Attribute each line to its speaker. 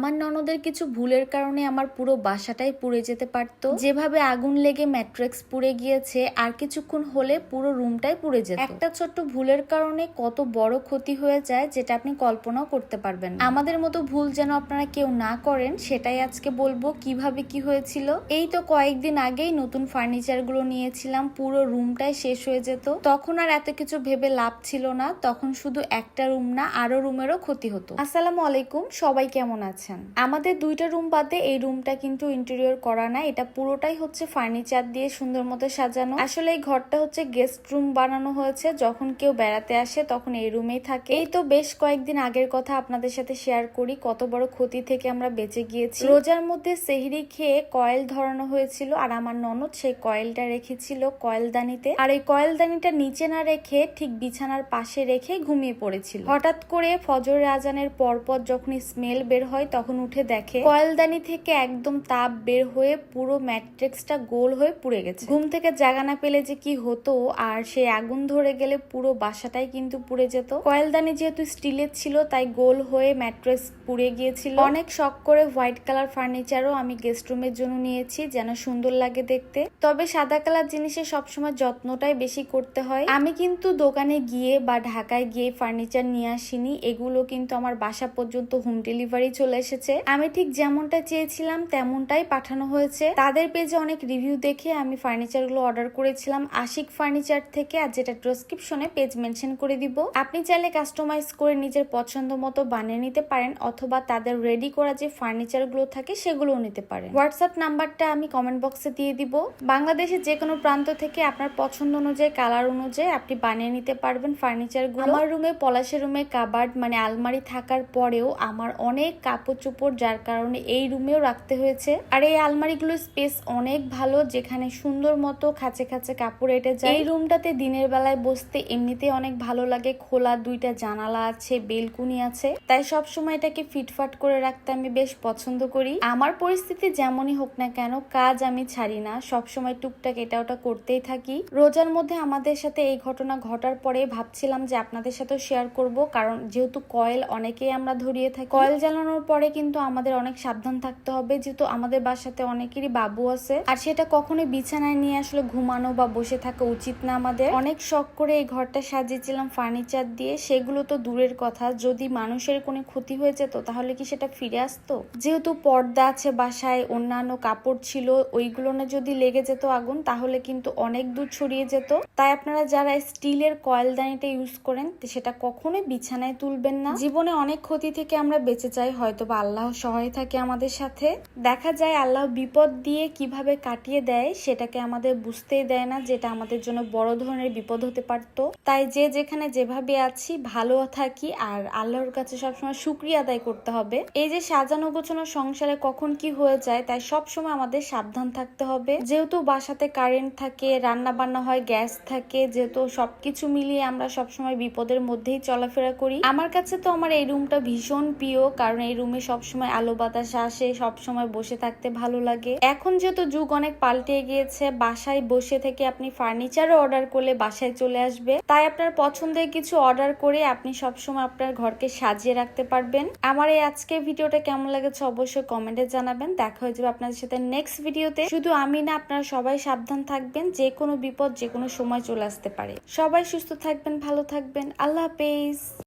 Speaker 1: আমার ননদের কিছু ভুলের কারণে আমার পুরো বাসাটাই পুড়ে যেতে পারতো। যেভাবে আগুন লেগে ম্যাট্রিক্স পুড়ে গিয়েছে, আর কিছুক্ষণ হলে পুরো রুমটাই পুড়ে যেত। একটা ছোট্ট ভুলের কারণে কত বড় ক্ষতি হয়ে যায়, যেটা আপনি কল্পনাও করতে পারবেন আমাদের মতো ভুল যেন আপনারা কেউ না করেন, সেটাই আজকে বলব কীভাবে কি হয়েছিল। এই তো কয়েকদিন আগেই নতুন ফার্নিচারগুলো নিয়েছিলাম, পুরো রুমটাই শেষ হয়ে যেত। তখন আর এত কিছু ভেবে লাভ ছিল না, তখন শুধু একটা রুম না, আরও রুমেরও ক্ষতি হতো। আসসালামু আলাইকুম, সবাই কেমন আছেন? আমাদের দুইটা রুম বাদে এই রুমটা কিন্তু ইন্টেরিয়র করা না এটা পুরোটাই হচ্ছে ফার্নিচার দিয়ে সুন্দর মতো সাজানো। আসলে এই ঘরটা হচ্ছে গেস্ট রুম বানানো হয়েছে। যখন কেউ বেড়াতে আসে, তখন এই রুমেই থাকে। এই তো বেশ কয়েকদিন আগের কথা আপনাদের সাথে শেয়ার করি। কত বড় ক্ষতি থেকে আমরা বেঁচে গিয়েছি। রোজার মধ্যে সেহরি খেয়ে কয়েল ধরানো হয়েছিল। আর আমার ননদ সেই কয়েলটা রেখেছিল কয়েলদানিতে। আর এই কয়েলদানিটা নিচে না রেখে ঠিক বিছানার পাশে রেখে ঘুমিয়ে পড়েছিল। হঠাৎ করে ফজর আজানের পরপর যখন স্মেল বের হয়, তখন উঠে দেখে কয়েলদানি থেকে একদম তাপ বের হয়ে পুরো ম্যাট্রিক্সটা গোল হয়ে পুড়ে গেছে। ঘুম থেকে জাগা না পেলে যে কি হতো, আর সেই আগুন ধরে গেলে পুরো বাসাটাই কিন্তু পুড়ে যেত। কয়েলদানি যেহেতু স্টিলের ছিল, তাই গোল হয়ে ম্যাট্রেস পুড়ে গিয়েছিল। অনেক শখ করে হোয়াইট কালার ফার্নিচারও আমি গেস্ট রুমের জন্য নিয়েছি, যেন সুন্দর লাগে দেখতে। তবে সাদা কালার জিনিসের সবসময় যত্নটাই বেশি করতে হয়। আমি কিন্তু দোকানে গিয়ে বা ঢাকায় গিয়ে ফার্নিচার নিয়ে আসিনি, এগুলো কিন্তু আমার বাসা পর্যন্ত হোম ডেলিভারি চলে এসেছে। আমি ঠিক যেমনটা চেয়েছিলাম, তেমনটাই পাঠানো হয়েছে। তাদের পেজে অনেক রিভিউ দেখে আমি ফার্নিচারগুলো অর্ডার করেছিলাম। আশিক ফার্নিচার থেকে আর যেটা ডেসক্রিপশনে পেজ মেনশন করে দিব। আপনি চাইলে কাস্টমাইজ করে নিজের পছন্দ মতো বানিয়ে নিতে পারেন অথবা তাদের রেডি করা যে ফার্নিচারগুলো থাকে সেগুলোও নিতে পারেন। হোয়াটসঅ্যাপ নাম্বারটা আমি কমেন্ট বক্সে দিয়ে দিব। বাংলাদেশের যে কোনো প্রান্ত থেকে আপনার পছন্দ অনুযায়ী কালার অনুযায়ী আপনি বানিয়ে নিতে পারবেন ফার্নিচারগুলো আমার রুমে পলাশের রুমে কাবার্ড মানে আলমারি থাকার পরেও আমার অনেক কাপড় চোপড়, যার কারণে এই রুমেও রাখতে হয়েছে। আর এই আলমারিগুলোর স্পেস অনেক ভালো, যেখানে সুন্দর মতো খাঁচে খাঁচে কাপড় এটে যায়। এই রুমটাতে দিনের বেলায় বসতে এমনিতে অনেক ভালো লাগে। খোলা দুইটা জানালা আছে, বেলকুনি আছে। তাই সব সময় এটাকে ফিটফাট করে রাখতে আমি বেশ পছন্দ করি। আমার পরিস্থিতি যেমনই হোক না কেন, কাজ আমি ছাড়ি না। সব সময় টুকটাক এটা ওটা করতেই থাকি। রোজার মধ্যে আমাদের সাথে এই ঘটনা ঘটার পরে ভাবছিলাম যে আপনাদের সাথে শেয়ার করব, কারণ যেহেতু কয়েল অনেকেই আমরা ধরিয়ে থাকি। কয়েল জ্বালানোর পরে কিন্তু আমাদের অনেক সাবধান থাকতে হবে, যেহেতু আমাদের বাসাতে অনেকেরই বাবু আছে। আর সেটা কখনোই বিছানায় নিয়ে আসলে ঘুমানো বা বসে থাকা উচিত না আমাদের। অনেক শখ করে এই ঘরটা সাজিয়েছিলাম ফার্নিচার দিয়ে, সেগুলো তো দূরের কথা। যদি মানুষের কোনো ক্ষতি হয়ে যেত, তাহলে কি সেটা ফিরে আসতো? যেহেতু পর্দা আছে বাসায়, অন্যান্য কাপড় ছিল, ওইগুলো না যদি লেগে যেত আগুন, তাহলে কিন্তু অনেক দূর ছড়িয়ে যেত। তাই আপনারা যারা স্টিলের কয়েলদানিটা ইউজ করেন, সেটা কখনোই বিছানায় তুলবেন না। জীবনে অনেক ক্ষতি থেকে আমরা বেঁচে যাই হয়তো বা আল্লাহ সহায় থাকে আমাদের সাথে। দেখা যায় আল্লাহ বিপদ দিয়ে কীভাবে কাটিয়ে দেয়, সেটাকে আমাদের বুঝতেই দেয় না, যেটা আমাদের জন্য বড় ধরনের বিপদ হতে পারতো। তাই যে যেখানে যেভাবে আছি, ভালো থাকি আর আল্লাহর কাছে সবসময় শুক্রিয়া আদায় করতে হবে। এই যে সাজানো গোছানো সংসারে কখন কি হয়ে যায়, তাই সবসময় আমাদের সাবধান থাকতে হবে। যেহেতু বাসাতে কারেন্ট থাকে রান্না বান্না হয়, গ্যাস থাকে, যেহেতু সবকিছু মিলিয়ে আমরা সবসময় বিপদের মধ্যেই চলাফেরা করি। আমার কাছে তো আমার এই রুমটা ভীষণ প্রিয়, কারণ এই রুমে সবসময় আলো বাতাস আসে, সবসময় বসে থাকতে ভালো লাগে। এখন যেহেতু যুগ অনেক পাল্টে গিয়েছে, বাসায় বসে থেকে আপনি ফার্নিচারও অর্ডার করলে বাসায় চলে আসবে। তাই আপনার পছন্দের কিছু অর্ডার করে আপনি সবসময় আপনার ঘরকে সাজিয়ে রাখতে পারবেন। আমার এই আজকে ভিডিওটা কেমন লেগেছে অবশ্যই কমেন্টে জানাবেন। দেখা হয়ে যাবে আপনাদের সাথে নেক্সট ভিডিওতে। শুধু আমি না, আপনারা সবাই সাবধান থাকবেন, যে কোনো বিপদ, যে কোনো সময় চলে আসতে পারে। সবাই সুস্থ থাকবেন, ভালো থাকবেন। আল্লাহ হাফেজ।